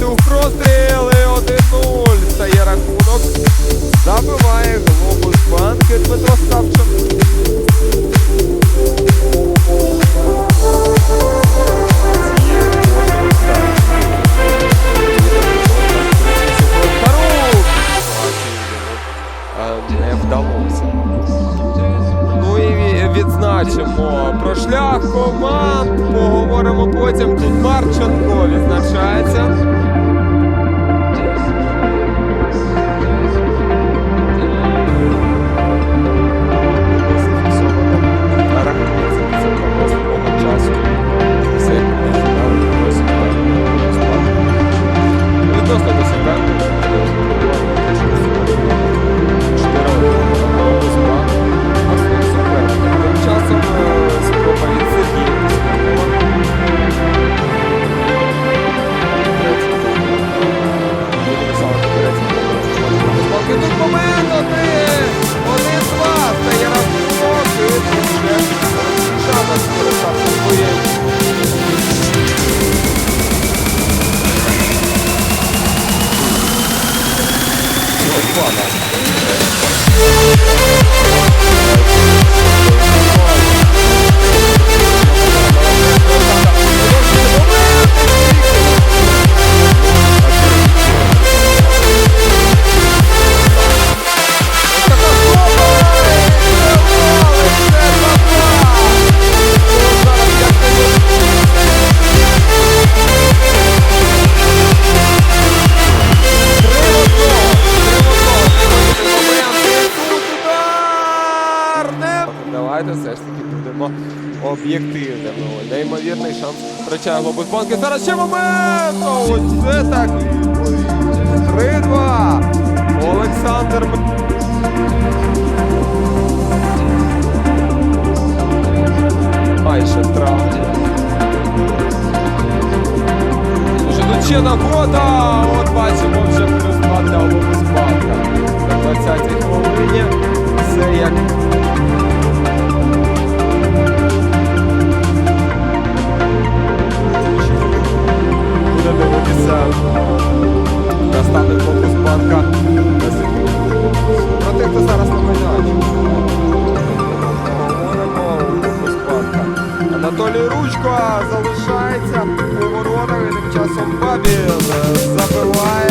Дух розстріли 1-0. Стає рахунок. Забиває глобус банки Дмитро Савченко. Вдалося. Ну відзначимо про шлях команд. Поговоримо потім тут Марченко. พวก Давайте все ж таки будемо об'єктивними. Неймовірний шанс втрачає глобус банки. Зараз ще момент! Це так. 3-2. Олександр. Майже травма. Дуже нагода. От бачимо вже плюс 2 для глобус банка. Дивитися наставник фокус банка. Про тих, хто зараз на майданчику. Анатолій Ручко залишається у воротах і тим часом Бабін забиває.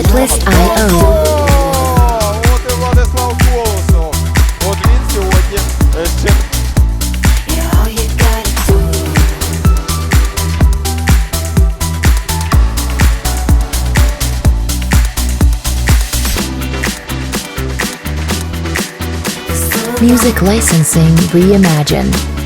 не менш. Artlist.io. О, От і Владислав Колосов. От він сьогодні е, ще You're all you gotta do. Music licensing reimagined.